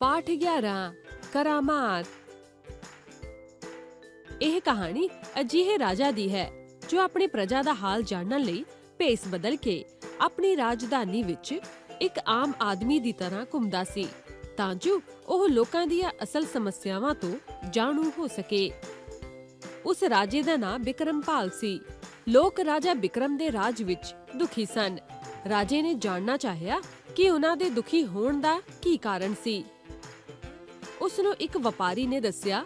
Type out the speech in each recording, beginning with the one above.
ਪਾਠ 11 ਕਰਾਮਾਤ। ਇਹ ਕਹਾਣੀ ਅਜਿਹੇ ਰਾਜਾ ਦੀ ਹੈ, ਜੋ ਆਪਣੀ ਪ੍ਰਜਾ ਦਾ ਹਾਲ ਜਾਣਨ ਲਈ ਭੇਸ ਬਦਲ ਕੇ ਆਪਣੀ ਰਾਜਧਾਨੀ ਵਿੱਚ ਇੱਕ ਆਮ ਆਦਮੀ ਦੀ ਤਰ੍ਹਾਂ ਘੁੰਮਦਾ ਸੀ, ਤਾਂ ਜੋ ਉਹ ਲੋਕਾਂ ਦੀਆਂ ਅਸਲ ਸਮੱਸਿਆਵਾਂ ਤੋਂ ਜਾਣੂ ਹੋ ਸਕੇ। ਉਸ ਰਾਜੇ ਦਾ ਨਾਮ ਬਿਕਰਮਪਾਲ ਸੀ। ਲੋਕ ਰਾਜਾ ਬਿਕਰਮ ਦੇ ਰਾਜ ਵਿੱਚ ਦੁਖੀ ਸਨ। ਰਾਜੇ ਨੇ ਜਾਣਨਾ ਚਾਹਿਆ ਕਿ ਉਹਨਾਂ ਦੇ ਦੁਖੀ ਹੋਣ ਦਾ ਕੀ ਕਾਰਨ ਸੀ? ਉਸ ਨੂੰ ਇੱਕ ਵਪਾਰੀ ਨੇ ਦੱਸਿਆ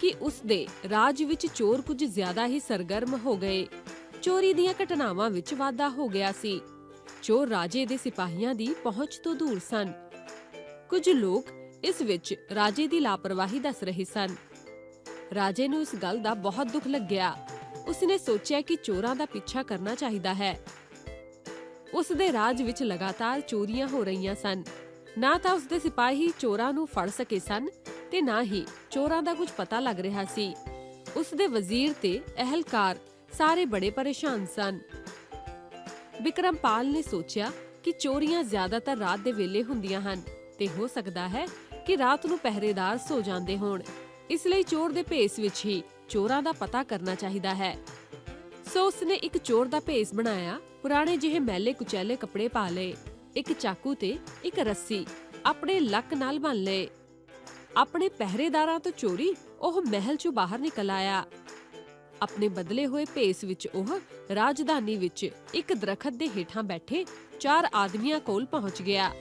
ਕਿ ਉਸ ਦੇ ਰਾਜ ਵਿੱਚ ਚੋਰ ਕੁਝ ਜ਼ਿਆਦਾ ਹੀ ਸਰਗਰਮ ਹੋ ਗਏ। ਚੋਰੀ ਦੀਆਂ ਘਟਨਾਵਾਂ ਵਿੱਚ ਵਾਧਾ ਹੋ ਗਿਆ ਸੀ। ਚੋਰ ਰਾਜੇ ਦੇ ਸਿਪਾਹੀਆਂ ਦੀ ਪਹੁੰਚ ਤੋਂ ਦੂਰ ਸਨ। ਕੁਝ ਲੋਕ ਇਸ ਵਿੱਚ ਰਾਜੇ ਦੀ ਲਾਪਰਵਾਹੀ ਦੱਸ ਰਹੇ ਸਨ। ਰਾਜੇ ਨੂੰ ਇਸ ਗੱਲ ਦਾ ਬਹੁਤ ਦੁੱਖ ਲੱਗਿਆ। ਉਸਨੇ ਸੋਚਿਆ ਕਿ ਚੋਰਾਂ ਦਾ ਪਿੱਛਾ ਕਰਨਾ ਚਾਹੀਦਾ ਹੈ। ਉਸ ਦੇ ਰਾਜ ਵਿੱਚ ਲਗਾਤਾਰ ਚੋਰੀਆਂ ਹੋ ਰਹੀਆਂ ਸਨ। ਨਾ ਤਾਂ ਉਸ ਦੇ ਸਿਪਾਹੀ ਚੋਰਾਂ ਨੂੰ ਫੜ ਸਕੇ ਸਨ ਤੇ ਨਾ ਹੀ ਚੋਰਾਂ ਦਾ ਕੁਝ ਪਤਾ ਲੱਗ ਰਿਹਾ ਸੀ। ਉਸ ਦੇ ਵਜ਼ੀਰ ਤੇ ਅਹਲਕਾਰ ਸਾਰੇ ਬੜੇ ਪਰੇਸ਼ਾਨ ਸਨ। ਵਿਕਰਮਪਾਲ ਨੇ ਸੋਚਿਆ ਕਿ ਚੋਰੀਆਂ ਜ਼ਿਆਦਾਤਰ ਰਾਤ ਦੇ ਵੇਲੇ ਹੁੰਦੀਆਂ ਹਨ ਤੇ ਹੋ ਸਕਦਾ ਹੈ ਕਿ ਰਾਤ ਨੂੰ ਪਹਿਰੇਦਾਰ ਸੋ ਜਾਂਦੇ ਹੋਣ। ਇਸ ਲਈ ਚੋਰ ਦੇ ਭੇਸ ਵਿੱਚ ਹੀ ਚੋਰਾਂ ਦਾ ਪਤਾ ਕਰਨਾ ਚਾਹੀਦਾ ਹੈ। ਸੋ ਉਸਨੇ ਇੱਕ ਚੋਰ ਦਾ ਭੇਸ ਬਣਾਇਆ, ਪੁਰਾਣੇ ਜਿਹੇ ਮੈਲੇ ਕੁਚੈਲੇ ਕੱਪੜੇ ਪਾ ਲਏ, ਇੱਕ ਚਾਕੂ ਤੇ ਇੱਕ ਰੱਸੀ, ਆਪਣੇ ਲੱਕ ਨਾਲ ਬੰਨ ਲਏ। ਆਪਣੇ ਪਹਿਰੇਦਾਰਾਂ ਤੋਂ ਚੋਰੀ, ਉਹ ਮਹਿਲ ਚੋਂ ਬਾਹਰ ਨਿਕਲ ਆਇਆ। ਆਪਣੇ ਬਦਲੇ ਹੋਏ ਭੇਸ ਵਿੱਚ ਉਹ ਰਾਜਧਾਨੀ ਵਿੱਚ ਇੱਕ ਦਰਖਤ ਦੇ ਹੇਠਾਂ ਬੈਠੇ ਚਾਰ ਆਦਮੀਆਂ ਕੋਲ ਪਹੁੰਚ ਗਿਆ।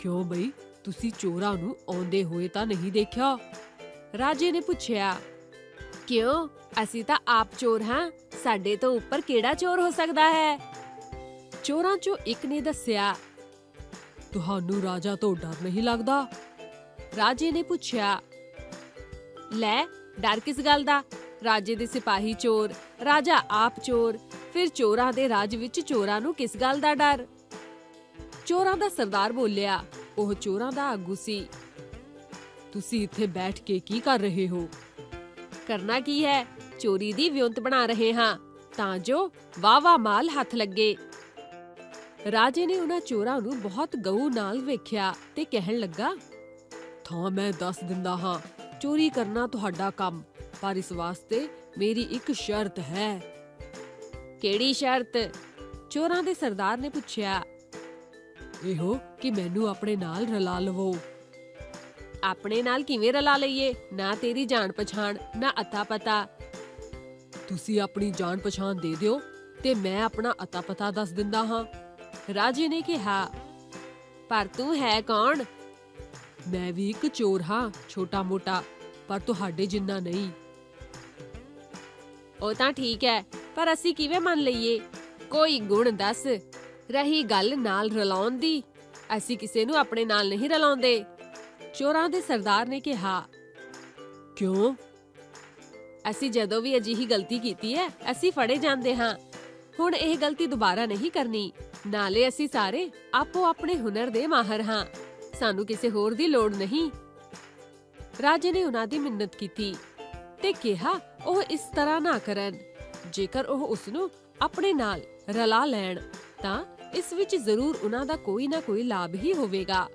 ਕਿਉਂ ਬਈ? ਤੁਸੀਂ ਚੋਰਾਂ ਨੂੰ ਆਉਂਦੇ ਹੋਏ ਤਾਂ ਨਹੀਂ ਦੇਖਿਆ? ਰਾਜੇ ਨੇ ਪੁੱਛਿਆ। ਕਿਉਂ? ਅਸੀਂ ਤਾਂ ਆਪ ਚੋਰ ਹਾਂ। ਸਾਡੇ ਤੋਂ ਉੱਪਰ ਕਿਹੜਾ ਚੋਰ ਹੋ ਸਕਦਾ ਹੈ? ਚੋਰਾਂ ਚੋਂ ਇੱਕ ਨੇ ਦੱਸਿਆ, ਤੁਹਾਨੂੰ ਰਾਜਾ ਤੋਂ ਡਰ ਨਹੀਂ ਲੱਗਦਾ? ਰਾਜੇ ਨੇ ਪੁੱਛਿਆ, ਲੈ, ਡਰ ਕਿਸ ਗੱਲ ਦਾ? ਰਾਜੇ ਦੇ ਸਿਪਾਹੀ ਚੋਰ, ਰਾਜਾ ਆਪ ਚੋਰ, ਫਿਰ ਚੋਰਾਂ ਦੇ ਰਾਜ ਵਿੱਚ ਚੋਰਾਂ ਨੂੰ ਕਿਸ ਗੱਲ ਦਾ ਡਰ? ਚੋਰਾਂ ਦਾ ਸਰਦਾਰ ਬੋਲਿਆ, ਉਹ ਚੋਰਾਂ ਦਾ ਆਗੂ ਸੀ। ਤੁਸੀਂ ਇੱਥੇ ਬੈਠ ਕੇ ਕੀ ਕਰ ਰਹੇ ਹੋ? ਕਰਨਾ ਕੀ ਹੈ? ਚੋਰੀ ਦੀ ਵਿਉਂਤ ਬਣਾ ਰਹੇ ਹਾਂ। ਤਾਂ ਜੋ ਵਾਵਾ ਮਾਲ ਹੱਥ ਲੱਗੇ। ਰਾਜੇ ਨੇ ਉਹਨਾਂ ਚੋਰਾਂ ਨੂੰ ਬਹੁਤ ਗਊ ਨਾਲ ਵੇਖਿਆ ਤੇ ਕਹਿਣ ਲੱਗਾ, ਥਾਂ ਮੈਂ ਦੱਸ ਦਿੰਦਾ ਹਾਂ, ਚੋਰੀ ਕਰਨਾ ਤੁਹਾਡਾ ਕੰਮ, ਪਰ ਇਸ ਵਾਸਤੇ ਮੇਰੀ ਇੱਕ ਸ਼ਰਤ ਹੈ। ਕਿਹੜੀ ਸ਼ਰਤ? ਚੋਰਾਂ ਦੇ ਸਰਦਾਰ ਨੇ ਪੁੱਛਿਆ, ਇਹੋ ਕਿ ਮੈਨੂੰ ਆਪਣੇ ਨਾਲ ਰਲਾ ਲਵੋ। ਆਪਣੇ ਨਾਲ ਕਿਵੇਂ ਰਲਾ ਲਈਏ? ਨਾ ਤੇਰੀ ਜਾਣ ਪਛਾਣ ਨਾ ਅਤਾ ਪਤਾ ਤੁਸੀਂ ਆਪਣੀ ਜਾਣ ਪਛਾਣ ਦੇ ਦਿਓ ਤੇ ਮੈਂ ਆਪਣਾ ਅਤਾ ਪਤਾ ਦੱਸ ਦਿੰਦਾ ਹਾਂ। ਰਾਜੇ ਨੇ ਕਿਹਾ, ਪਰ ਤੂੰ ਹੈ ਕੌਣ? ਮੈਂ ਵੀ ਇੱਕ ਚੋਰ ਹਾਂ ਛੋਟਾ ਮੋਟਾ ਪਰ ਤੁਹਾਡੇ ਜਿੰਨਾ ਨਹੀਂ। ਉਹ ਤਾਂ ਠੀਕ ਹੈ, ਪਰ ਅਸੀਂ ਕਿਵੇਂ ਮੰਨ ਲਈਏ? ਕੋਈ ਗੁਣ ਦੱਸ। ਰਹੀ ਗੱਲ ਨਾਲ ਰਲਾਉਣ ਦੀ। ਅਸੀਂ ਕਿਸੇ ਨੂੰ ਆਪਣੇ ਨਾਲ ਨਹੀਂ ਰਲਾਉਂਦੇ। ਚੋਰਾਂ ਦੇ ਸਰਦਾਰ ਨੇ ਕਿਹਾ, ਕਿਉਂ? ਅਸੀਂ ਜਦੋਂ ਵੀ ਅਜਿਹੀ ਗਲਤੀ ਕੀਤੀ ਹੈ, ਅਸੀਂ ਫੜੇ ਜਾਂਦੇ ਹਾਂ। ਹੁਣ ਇਹ ਗਲਤੀ ਦੁਬਾਰਾ ਨਹੀਂ ਕਰਨੀ। ਨਾਲੇ ਅਸੀਂ ਸਾਰੇ ਆਪੋ ਆਪਣੇ ਹੁਨਰ ਦੇ ਮਾਹਰ ਹਾਂ। ਸਾਨੂੰ ਕਿਸੇ ਹੋਰ ਦੀ ਲੋੜ ਨਹੀਂ। ਰਾਜੇ ਨੇ ਉਹਨਾਂ ਦੀ ਮਿੰਨਤ ਕੀਤੀ ਤੇ ਕਿਹਾ, ਉਹ ਇਸ ਤਰ੍ਹਾਂ ਨਾ ਕਰਨ। ਜੇਕਰ ਉਹ ਉਸ ਨੂੰ ਆਪਣੇ ਨਾਲ ਰਲਾ ਲੈਣ, ਤਾਂ ਇਸ ਵਿੱਚ ਜ਼ਰੂਰ ਉਹਨਾਂ ਦਾ ਕੋਈ ਨਾ ਕੋਈ ਲਾਭ ਹੀ ਹੋਵੇਗਾ।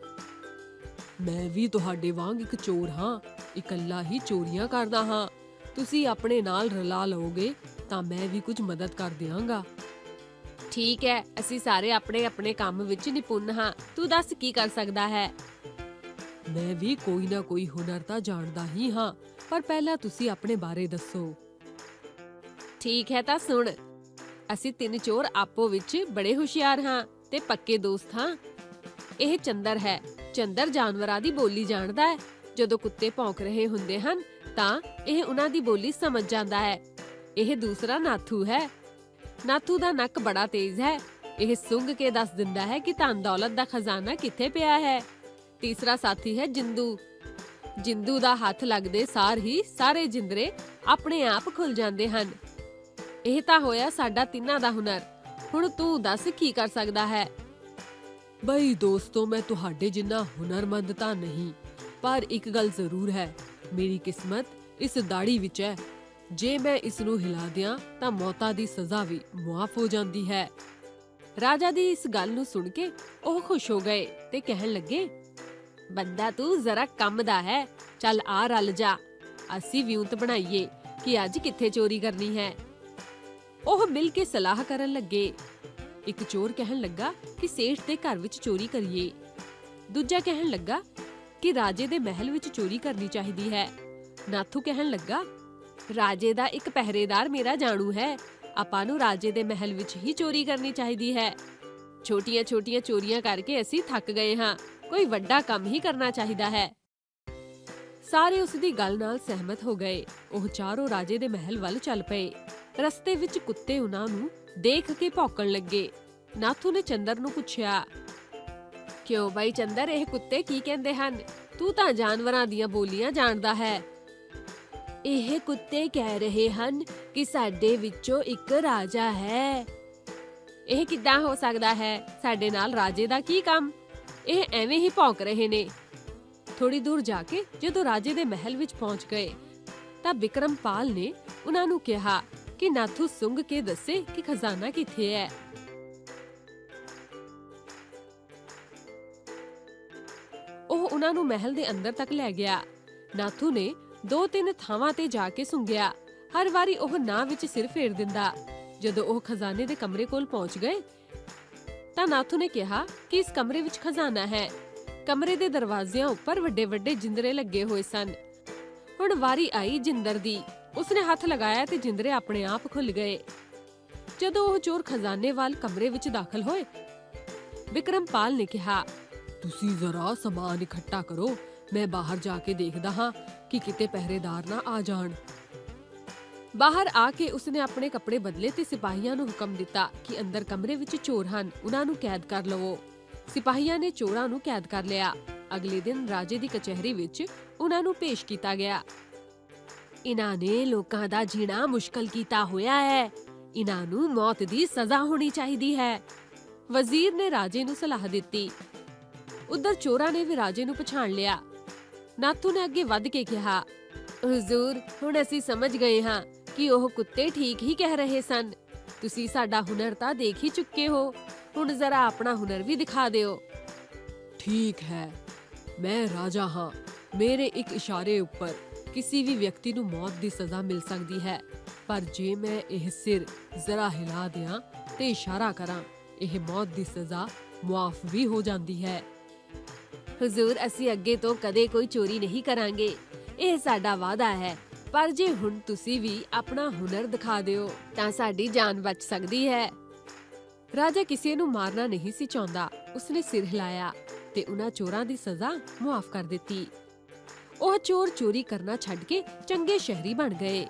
ਮੈਂ ਵੀ ਤੁਹਾਡੇ ਵਾਂਗ ਇੱਕ ਚੋਰ ਹਾਂ ਇਕੱਲਾ ਹੀ ਚੋਰੀਆਂ ਕਰਦਾ ਹਾਂ। ਤੁਸੀਂ ਆਪਣੇ ਨਾਲ ਰਲਾ ਲਓਗੇ ਤਾਂ ਮੈਂ ਵੀ ਕੁਝ ਮਦਦ ਕਰ ਦਿਆਂਗਾ। ਠੀਕ ਹੈ ਅਸੀਂ ਸਾਰੇ ਆਪਣੇ ਆਪਣੇ ਕੰਮ ਵਿੱਚ ਨਿਪੁੰਨ ਹਾਂ। ਤੂੰ ਦੱਸ ਕੀ ਕਰ ਸਕਦਾ ਹੈ? ਮੈਂ ਵੀ ਕੋਈ ਨਾ ਕੋਈ ਹੁਨਰ ਤਾਂ ਜਾਣਦਾ ਹੀ ਹਾਂ ਪਰ ਪਹਿਲਾਂ ਤੁਸੀਂ ਆਪਣੇ ਬਾਰੇ ਦੱਸੋ। ਠੀਕ ਹੈ ਤਾਂ ਸੁਣ ਅਸੀਂ ਤਿੰਨ ਚੋਰ ਆਪੋ ਵਿੱਚ ਬੜੇ ਹੁਸ਼ਿਆਰ ਹਾਂ ਤੇ ਪੱਕੇ ਦੋਸਤ ਹਾਂ। ਇਹ ਚੰਦਰ ਹੈ ਚੰਦਰ ਜਾਨਵਰਾਂ ਦੀ ਬੋਲੀ ਜਾਣਦਾ ਹੈ। ਜਦੋਂ ਕੁੱਤੇ ਭੌਂਕ ਰਹੇ ਹੁੰਦੇ ਹਨ, ਤਾਂ ਇਹ ਉਹਨਾਂ ਦੀ ਬੋਲੀ ਸਮਝ ਜਾਂਦਾ ਹੈ। ਇਹ ਦੂਸਰਾ ਨਾਥੂ ਹੈ। ਨਾਥੂ ਦਾ ਨੱਕ ਬੜਾ ਤੇਜ਼ ਹੈ। ਇਹ ਸੁੰਘ ਕੇ ਦੱਸ ਦਿੰਦਾ ਹੈ ਕਿ ਧਨ ਦੌਲਤ ਦਾ ਖਜ਼ਾਨਾ ਕਿੱਥੇ ਪਿਆ ਹੈ। ਤੀਸਰਾ ਸਾਥੀ ਹੈ ਜਿੰਦੂ। ਜਿੰਦੂ ਦਾ ਹੱਥ ਲੱਗਦੇ ਸਾਰ ਹੀ ਸਾਰੇ ਜਿੰਦਰੇ ਆਪਣੇ ਆਪ ਖੁੱਲ ਜਾਂਦੇ ਹਨ। ਇਹ ਤਾਂ ਹੋਇਆ ਸਾਡਾ ਤਿੰਨਾਂ ਦਾ ਹੁਨਰ। ਹੁਣ ਤੂੰ ਦੱਸ ਕੀ ਕਰ ਸਕਦਾ ਹੈ? ਬਈ ਦੋਸਤੋ, ਮੈਂ ਤੁਹਾਡੇ ਜਿੰਨਾ ਹੁਨਰਮੰਦ ਤਾਂ ਨਹੀਂ, ਪਰ ਇੱਕ ਗੱਲ ਜ਼ਰੂਰ ਹੈ, ਮੇਰੀ ਕਿਸਮਤ ਇਸ ਦਾੜੀ ਵਿੱਚ ਹੈ। ਜੇ ਮੈਂ ਇਸ ਨੂੰ ਹਿਲਾ ਦਿਆਂ, ਤਾਂ ਮੌਤਾਂ ਦੀ ਸਜ਼ਾ ਵੀ ਮੁਆਫ ਹੋ ਜਾਂਦੀ ਹੈ। ਰਾਜਾ ਦੀ ਇਸ ਗੱਲ ਨੂੰ ਸੁਣ ਕੇ ਉਹ ਖੁਸ਼ ਹੋ ਗਏ ਤੇ ਕਹਿਣ ਲੱਗੇ, ਬੰਦਾ ਤੂੰ ਜ਼ਰਾ ਕੰਮ ਦਾ ਹੈ, ਚੱਲ ਆ ਰਲ ਜਾ। ਅਸੀਂ ਵਿਉਂਤ ਬਣਾਈਏ ਕਿ ਅੱਜ ਕਿੱਥੇ ਚੋਰੀ ਕਰਨੀ ਹੈ? ਉਹ ਮਿਲ ਕੇ ਸਲਾਹ ਕਰਨ ਲੱਗੇ। ਇੱਕ ਚੋਰ ਕਹਿਣ ਲੱਗਾ ਕਿ ਸੇਠ ਦੇ ਘਰ ਵਿੱਚ ਚੋਰੀ ਕਰੀਏ। ਦੂਜਾ ਕਹਿਣ ਲੱਗਾ ਕਿ ਰਾਜੇ ਦੇ ਮਹਿਲ ਵਿੱਚ ਚੋਰੀ ਕਰਨੀ ਚਾਹੀਦੀ ਹੈ। ਨਾਥੂ ਕਹਿਣ ਲੱਗਾ, ਰਾਜੇ ਦਾ ਇੱਕ ਪਹਿਰੇਦਾਰ ਮੇਰਾ ਜਾਣੂ ਹੈ। ਆਪਾਂ ਨੂੰ ਰਾਜੇ ਦੇ ਮਹਿਲ ਵਿੱਚ ਹੀ ਚੋਰੀ ਕਰਨੀ ਚਾਹੀਦੀ ਹੈ। ਛੋਟੀਆਂ-ਛੋਟੀਆਂ ਚੋਰੀਆਂ ਕਰਕੇ ਅਸੀਂ ਥੱਕ ਗਏ ਹਾਂ। ਕੋਈ ਵੱਡਾ ਕੰਮ ਹੀ ਕਰਨਾ ਚਾਹੀਦਾ ਹੈ। ਸਾਰੇ ਉਸ ਦੀ ਗੱਲ ਨਾਲ ਸਹਿਮਤ ਹੋ ਗਏ। ਉਹ ਚਾਰੋਂ ਰਾਜੇ ਦੇ ਮਹਿਲ ਵੱਲ ਚੱਲ ਪਏ। ਰਸਤੇ ਵਿੱਚ ਕੁੱਤੇ ਉਹਨਾਂ ਨੂੰ ਦੇਖ ਕੇ ਭੌਂਕਣ ਲੱਗੇ। ਨਾਥੂ ਨੇ ਚੰਦਰ ਨੂੰ ਪੁੱਛਿਆ, ਕਿਉਂ ਬਾਈ ਚੰਦਰ, ਇਹ ਕੁੱਤੇ ਕੀ ਕਹਿੰਦੇ ਹਨ? ਤੂੰ ਤਾਂ ਜਾਨਵਰਾਂ ਦੀਆਂ ਬੋਲੀਆਂ ਜਾਣਦਾ ਹੈ। ਇਹ ਕੁੱਤੇ ਕਹਿ ਰਹੇ ਹਨ ਕਿ ਸਾਡੇ ਵਿੱਚੋਂ ਇੱਕ ਰਾਜਾ ਹੈ। ਇਹ ਕਿੱਦਾਂ ਹੋ ਸਕਦਾ ਹੈ? ਸਾਡੇ ਨਾਲ ਰਾਜੇ ਦਾ ਕੀ ਕੰਮ? ਇਹ ਐਵੇਂ ਹੀ ਭੌਂਕ ਰਹੇ ਨੇ। ਥੋੜੀ ਦੂਰ ਜਾ ਕੇ ਜਦੋਂ ਰਾਜੇ ਦੇ ਮਹਿਲ ਵਿੱਚ ਪਹੁੰਚ ਗਏ, ਤਾਂ ਵਿਕਰਮਪਾਲ ਨੇ ਉਹਨਾਂ ਨੂੰ ਕਿਹਾ ਕਿ ਨਾਥੂ ਸੁੰਘ ਕੇ ਦੱਸੇ ਕਿ ਖਜ਼ਾਨਾ ਕਿੱਥੇ ਹੈ। ਉਹ ਉਹਨਾਂ ਨੂੰ ਮਹਿਲ ਦੇ ਅੰਦਰ ਤੱਕ ਲੈ ਗਿਆ। ਨਾਥੂ ਨੇ ਦੋ ਤਿੰਨ ਥਾਵਾਂ ਤੇ ਜਾ ਕੇ ਸੁੰਘਿਆ। ਹਰ ਵਾਰੀ ਉਹ ਨਾਂ ਵਿੱਚ ਸਿਰ ਫੇਰ ਦਿੰਦਾ। ਜਦੋਂ ਉਹ ਖਜ਼ਾਨੇ ਦੇ ਕਮਰੇ ਕੋਲ ਪਹੁੰਚ ਗਏ, ਤਾਂ ਨਾਥੂ ਨੇ ਕਿਹਾ ਕਿ ਇਸ ਕਮਰੇ ਵਿੱਚ ਖਜ਼ਾਨਾ ਹੈ। ਕਮਰੇ ਦੇ ਦਰਵਾਜ਼ਿਆਂ ਉੱਪਰ ਵੱਡੇ ਵੱਡੇ ਜਿੰਦਰੇ ਲੱਗੇ ਹੋਏ ਸਨ। ਹੁਣ ਵਾਰੀ ਆਈ ਜਿੰਦਰ ਦੀ। ਉਸਨੇ ਹੱਥ ਲਗਾਇਆ ਤੇ ਜਿੰਦਰੇ ਆਪਣੇ ਆਪ ਖੁੱਲ ਗਏ। ਜਦੋਂ ਉਹ ਚੋਰ ਖਜ਼ਾਨੇ ਵੱਲ ਕਮਰੇ ਵਿੱਚ ਦਾਖਲ ਹੋਏ, ਵਿਕਰਮਪਾਲ ਨੇ ਕਿਹਾ, ਤੁਸੀਂ ਜ਼ਰਾ ਸਮਾਨ ਇਕੱਠਾ ਕਰੋ, ਮੈਂ ਬਾਹਰ ਜਾ ਕੇ ਦੇਖਦਾ ਹਾਂ ਕਿ ਕਿਤੇ ਪਹਿਰੇਦਾਰ ਨਾ ਆ ਜਾਣ। ਬਾਹਰ ਆ ਕੇ ਉਸਨੇ ਆਪਣੇ ਕੱਪੜੇ ਬਦਲੇ ਤੇ ਸਿਪਾਹੀਆਂ ਨੂੰ ਹੁਕਮ ਦਿੱਤਾ ਕਿ ਅੰਦਰ ਕਮਰੇ ਵਿੱਚ ਚੋਰ ਹਨ, ਉਹਨਾਂ ਨੂੰ ਕੈਦ ਕਰ ਲਵੋ। ਸਿਪਾਹੀਆਂ ਨੇ ਚੋਰਾਂ ਨੂੰ ਕੈਦ ਕਰ ਲਿਆ। ਅਗਲੇ ਦਿਨ ਰਾਜੇ ਦੀ ਕਚਹਿਰੀ ਵਿੱਚ ਉਹਨਾਂ ਨੂੰ ਪੇਸ਼ ਕੀਤਾ ਗਿਆ। ਇਹਨਾਂ ਨੇ ਲੋਕਾਂ ਦਾ ਜੀਣਾ ਮੁਸ਼ਕਲ ਕੀਤਾ ਹੋਇਆ ਹੈ ਇਹਨਾਂ ਨੂੰ ਮੌਤ ਦੀ ਸਜ਼ਾ ਹੋਣੀ ਚਾਹੀਦੀ ਹੈ ਵਜ਼ੀਰ ਨੇ ਰਾਜੇ ਨੂੰ ਸਲਾਹ ਦਿੱਤੀ ਉਧਰ ਚੋਰਾਂ ਨੇ ਵੀ ਰਾਜੇ ਨੂੰ ਪਛਾਣ ਲਿਆ ਨਾਥੂ ਨੇ ਅੱਗੇ ਵੱਧ ਕੇ ਕਿਹਾ ਹਜ਼ੂਰ ਹੁਣ ਅਸੀਂ ਸਮਝ ਗਏ ਹਾਂ ਕਿ ਉਹ ਕੁੱਤੇ ਠੀਕ ਹੀ ਕਹਿ ਰਹੇ ਸਨ ਤੁਸੀਂ ਸਾਡਾ ਹੁਨਰ ਤਾਂ ਦੇਖ ਹੀ ਚੁੱਕੇ ਹੋ ਹੁਣ ਜ਼ਰਾ ਆਪਣਾ ਹੁਨਰ ਵੀ ਦਿਖਾ ਦਿਓ ਠੀਕ ਹੈ ਮੈਂ ਰਾਜਾ ਹਾਂ ਮੇਰੇ ਇੱਕ ਇਸ਼ਾਰੇ ਉੱਪਰ ਕਿਸੇ ਵੀ ਵਿਅਕਤੀ ਨੂੰ ਮੌਤ ਦੀ ਸਜ਼ਾ ਮਿਲ ਸਕਦੀ ਹੈ। ਪਰ ਜੇ ਮੈਂ ਇਹ ਸਿਰ ਜ਼ਰਾ ਹਿਲਾ ਦਿਆਂ ਤੇ ਇਸ਼ਾਰਾ ਕਰਾਂ, ਇਹ ਮੌਤ ਦੀ ਸਜ਼ਾ ਮੁਆਫ ਵੀ ਹੋ ਜਾਂਦੀ ਹੈ। ਹਜ਼ੂਰ, ਅਸੀਂ ਅੱਗੇ ਤੋਂ ਕਦੇ ਕੋਈ ਚੋਰੀ ਨਹੀਂ ਕਰਾਂਗੇ। ਇਹ ਸਾਡਾ ਵਾਅਦਾ ਹੈ। ਪਰ ਜੇ ਹੁਣ ਤੁਸੀਂ ਵੀ ਆਪਣਾ ਹੁਨਰ ਦਿਖਾ ਦਿਓ, ਤਾਂ ਸਾਡੀ ਜਾਨ ਬਚ ਸਕਦੀ ਹੈ। ਰਾਜਾ ਕਿਸੇ ਨੂੰ ਮਾਰਨਾ ਨਹੀਂ ਸੀ ਚਾਹੁੰਦਾ। ਉਸਨੇ ਸਿਰ ਹਿਲਾਇਆ ਤੇ ਉਹਨਾਂ ਚੋਰਾਂ ਦੀ ਸਜ਼ਾ ਮੁਆਫ ਕਰ ਦਿੱਤੀ। ਉਹ ਚੋਰ ਚੋਰੀ ਕਰਨਾ ਛੱਡ ਕੇ ਚੰਗੇ ਸ਼ਹਿਰੀ ਬਣ ਗਏ।